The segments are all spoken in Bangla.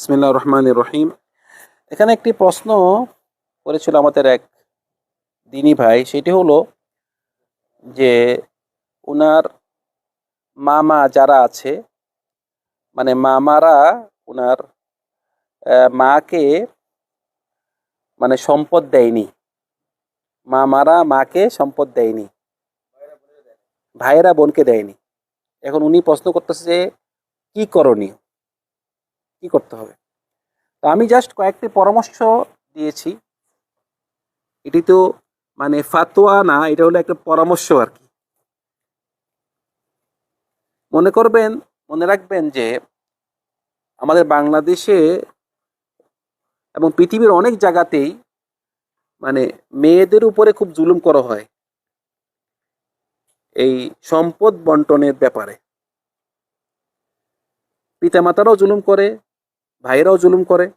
বিসমিল্লাহ রহমান রহিম। এখানে একটি প্রশ্ন করেছিল আমাদের এক দিনী ভাই, সেটি হলো যে ওনার মামা যারা আছে মানে মামারা ওনার মাকে মানে সম্পদ দেয়নি। মামারা মাকে সম্পদ দেয়নি। ভাইয়েরা বোনকে দেয়নি। এখন উনি প্রশ্ন করতেছে যে কী করণীয়? কি করতে হবে? তো আমি জাস্ট কয়েকটি পরামর্শ দিয়েছি। এটি তো মানে ফাতোয়া না, এটা হলো একটা পরামর্শ আর কি। মনে করবেন, মনে রাখবেন যে আমাদের বাংলাদেশে এবং পৃথিবীর অনেক জায়গাতেই মানে মেয়েদের উপরে খুব জুলুম করা হয় এই সম্পদ বন্টনের ব্যাপারে। পিতামাতারাও জুলুম করে ভাইয়েরাও জুলুম করে।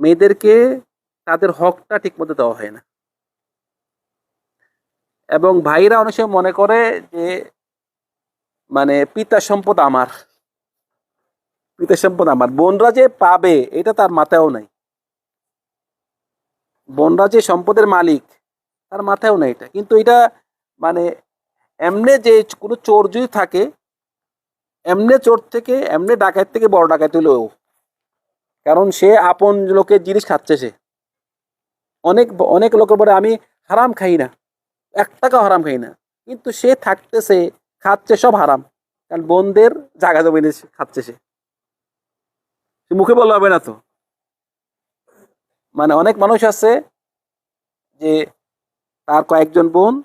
মেয়েদেরকে তাদের হকটা ঠিকমতো দেওয়া হয় না। এবং ভাইরা অনেক সময় মনে করে যে মানে পিতা সম্পদ আমার। পিতা সম্পদ আমার। বোনরা যে পাবে, এটা তার মাথায়ও নাই। বোনরা যে সম্পদের মালিক, তার মাথায়ও নাই এটা। কিন্তু এটা মানে এমনে যে কোনো চোর যদি থাকে, এমনে চোর থেকে, এমনে ডাকাত থেকে বড় ডাকাত হলো ও কারণ সে আপন লোকের জিনিস খাচ্ছে সে। অনেক অনেক লোকের পরে আমি হারাম খাই না। এক টাকা হারাম খাই না। কিন্তু সে থাকতেছে খাচ্ছে সব হারাম। কারণ বোনদের জায়গা জমি খাচ্ছে সে। মুখে বলা হবে না তো। মানে অনেক মানুষ আছে যে, তার কয়েকজন বোন,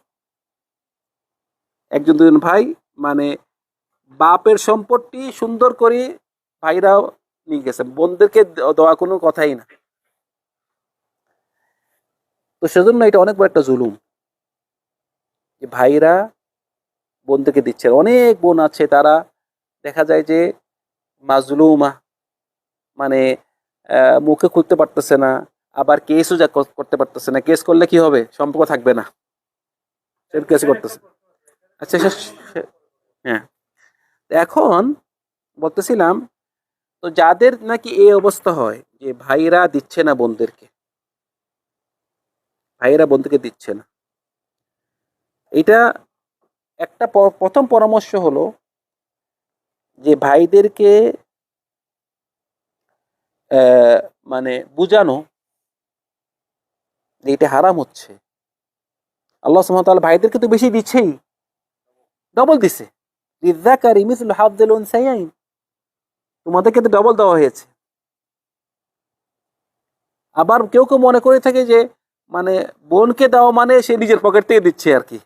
একজন দুজন ভাই মানে বাপের সম্পত্তি সুন্দর করে ভাইরাও নিয়ে গেছে। বোনদেরকে দেওয়া কোনো কথাই না। তো সেজন্য এটা অনেক বড় একটা জুলুম। যে ভাইরা বোনদেরকে দিচ্ছে। অনেক বোন আছে, তারা দেখা যায় যে মাজলুমা মানে মুখে খুলতে পারতেছে না, আবার কেসও যা করতে পারতেছে না। কেস করলে কি হবে? সম্পর্ক থাকবে না। কেস করতেছে। আচ্ছা হ্যাঁ। এখন বলতেছিলাম তো যাদের নাকি এই অবস্থা হয়, যে ভাইরা দিচ্ছে না বোনদেরকে, ভাইরা বন্ধুকে দিচ্ছে না, এটা একটা প্রথম পরামর্শ হলো যে ভাইদেরকে মানে বুঝানো যে এটা হারাম হচ্ছে। আল্লাহ সুমতাল ভাইদেরকে তো বেশি দিচ্ছেই ডবল দিছে। লিযাকারি মিসলু হাযযিল উনসায়াইন তোমাদেরকে তো ডবল দেওয়া হয়েছে। আবার কেউ কেউ মনে করে থাকে যে মানে বোনকে দেওয়া মানে সে নিজের পকেট থেকে দিচ্ছে আর কি।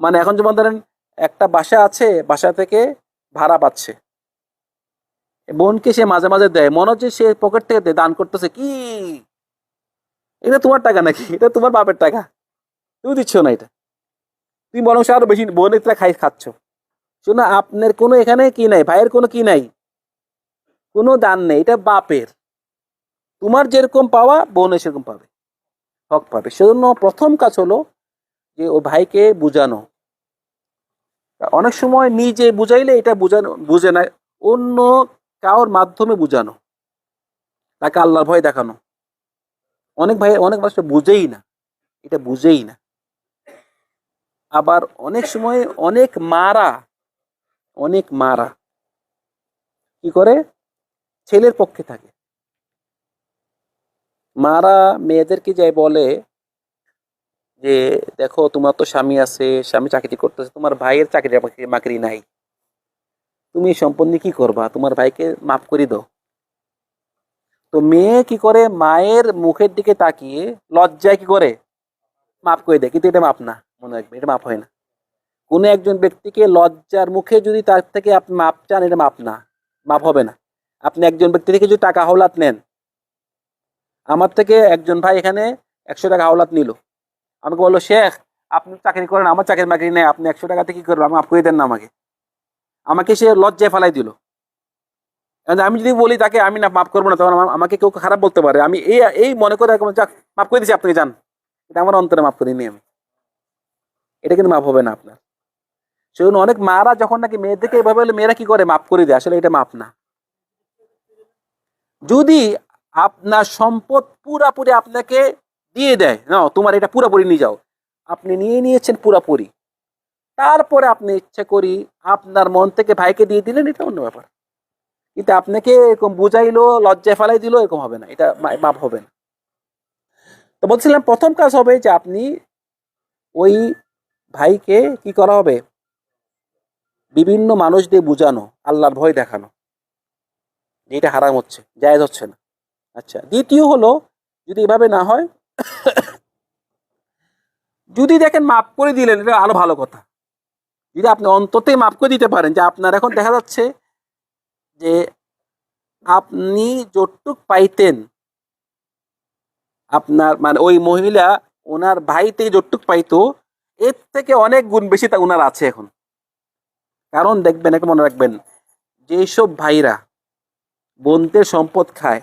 মানে এখন যেমন ধরেন, একটা বাসা আছে, বাসা থেকে ভাড়া পাচ্ছে। বোনকে সে মাঝে মাঝে দেয়। মনে হচ্ছে সে পকেট থেকে দান করতেছে। কি? এটা তোমার টাকা নাকি? এটা তোমার বাপের টাকা। তুমি দিচ্ছ না এটা। তুমি বরং সে আরও বেশি বোনের খাই খাচ্ছ। শোনো, আপনার কোনো এখানে কি নাই? ভাইয়ের কোনো কি নাই? কোনো দান নেই, এটা বাপের। তোমার যেরকম পাওয়া বোন সেরকম পাবে। হক পাবে। সেজন্য প্রথম কাজ হলো যে ও ভাইকে বুঝানো। অনেক সময় নিজে বুঝাইলে এটা বুঝানো, বুঝে না, অন্য কারোর মাধ্যমে বুঝানো। তাকে আল্লাহর ভয় দেখানো। অনেক ভাই, অনেক মানুষ বুঝেই না। এটা বুঝেই না। আবার অনেক সময় অনেক মারা অনেক মারা। কি করে? ছেলের পক্ষে থাকে। মারা মেয়েদেরকে যাই বলে যে, দেখো, তোমার তো স্বামী আছে, স্বামী চাকরি করতেছে, তোমার ভাইয়ের চাকরি বাকরি নাই। তুমি সম্পন্ন কি করবা? তোমার ভাইকে মাফ করে দাও। তো মেয়ে কি করে? মায়ের মুখের দিকে তাকিয়ে লজ্জায় কি করে? মাফ করে দেয়। কিন্তু এটা মাপ না, মনে রাখবে। এটা মাপ হয় না। কোনো একজন ব্যক্তিকে লজ্জার মুখে যদি তার থেকে আপনি মাপ চান, এটা মাপ না, মাপ হবে না। আপনি একজন ব্যক্তি থেকে যদি টাকা হাওলাত নেন, আমার থেকে একজন ভাই এখানে একশো টাকা হাওলাত নিল। আমাকে বলল, শেখ, আপনি চাকরি করেন, আমার চাকরি বাকরি নেই, আপনি একশো টাকাতে কি করবেন? মাফ করে দেন না আমাকে। আমাকে সে লজ্জায় ফেলাই দিল। আমি যদি বলি তাকে, আমি না মাফ করব না, তখন আমাকে কেউ খারাপ বলতে পারে। আমি এই এই মনে করে মাফ করে দিচ্ছি আপনাকে যান। এটা আমার অন্তরে মাফ করিনি আমি। এটা কিন্তু মাফ হবে না আপনার। সেজন্য অনেক মারা যখন নাকি মেয়েদেরকে এভাবে বলে মেয়েরা কি করে? মাফ করে দেয়। আসলে এটা মাপ না। যদি আপনার সম্পদ পুরাপুরি আপনাকে দিয়ে দেয় না তোমার এটা পুরাপুরি নিয়ে যাও। আপনি নিয়ে নিয়েছেন পুরাপুরি। তারপরে আপনি ইচ্ছা করি আপনার মন থেকে ভাইকে দিয়ে দিলেন, এটা অন্য ব্যাপার। কিন্তু আপনাকে এরকম বুঝাইলো, লজ্জায় ফেলাই দিল, এরকম হবে না। এটা মাপ হবে না। তো বলছিলাম, প্রথম কাজ হবে যে আপনি ওই ভাইকে কি করা হবে? বিভিন্ন মানুষ দিয়ে বুঝানো, আল্লাহর ভয় দেখানো। এটা হারাম হচ্ছে, জায়েজ হচ্ছে না। আচ্ছা দ্বিতীয় হলো, যদি এভাবে না হয়, যদি দেখেন মাফ করে দিলেন, এটা আরও ভালো কথা। যদি আপনি অন্ততে মাফ করে দিতে পারেন, যে আপনার এখন দেখা যাচ্ছে যে আপনি যতটুক পাইতেন, আপনার মানে ওই মহিলা ওনার ভাই থেকে যতটুক পাইতো, এর থেকে অনেক গুণ বেশি তা ওনার আছে এখন। কারণ দেখবেন একটা মনে রাখবেন যেসব ভাইরা বোনদের সম্পদ খায়,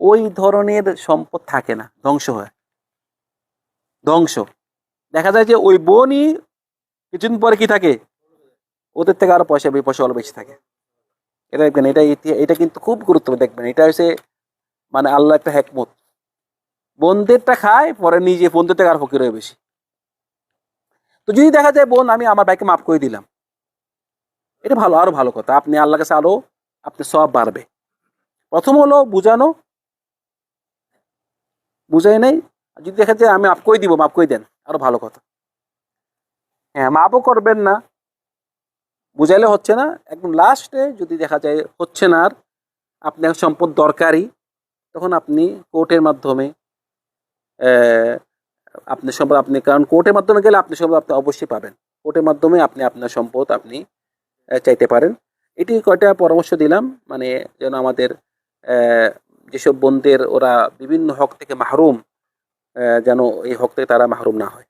ওই ধরনের সম্পদ থাকে না, ধ্বংস হয়। ধ্বংস। দেখা যায় যে ওই বোনই কিছুদিন পরে কি থাকে? ওদের থেকে আরও পয়সা পয়সা আরও বেশি থাকে। এটা দেখবেন, এটা এটা কিন্তু খুব গুরুত্বপূর্ণ দেখবেন। এটা হচ্ছে মানে আল্লাহ একটা হ্যাকমত বোনদেরটা খায়, পরে নিজে, বোনদের থেকে আর ফকির হয়ে বেশি। তো যদি দেখা যায়, বোন, আমি আমার ভাইকে মাফ করে দিলাম এটা ভালো আরও ভালো কথা। আপনি আল্লাহ কাছে আরও আপনি সব বাড়বে। প্রথম হলো বুঝানো। বুঝাই নাই। যদি দেখা যায় আমি করে দিব মাফ করে দেন আরও ভালো কথা। হ্যাঁ মাপও করবেন না। বুঝাইলে হচ্ছে না। একদম লাস্টে যদি দেখা যায় হচ্ছে না আর আপনার সম্পদ দরকারি তখন আপনি কোর্টের মাধ্যমে আহ, আপনার সম্পদ আপনি কারণ কোর্টের মাধ্যমে গেলে আপনি সম্পদ আপনি অবশ্যই পাবেন। কোর্টের মাধ্যমে আপনি আপনার সম্পদ আপনি চাইতে পারেন। এটি কয়টা পরামর্শ দিলাম মানে যেন আমাদের যেসব বোনদের ওরা বিভিন্ন হক থেকে মাহরুম যেন এই হক থেকে তারা মাহরুম না হয়।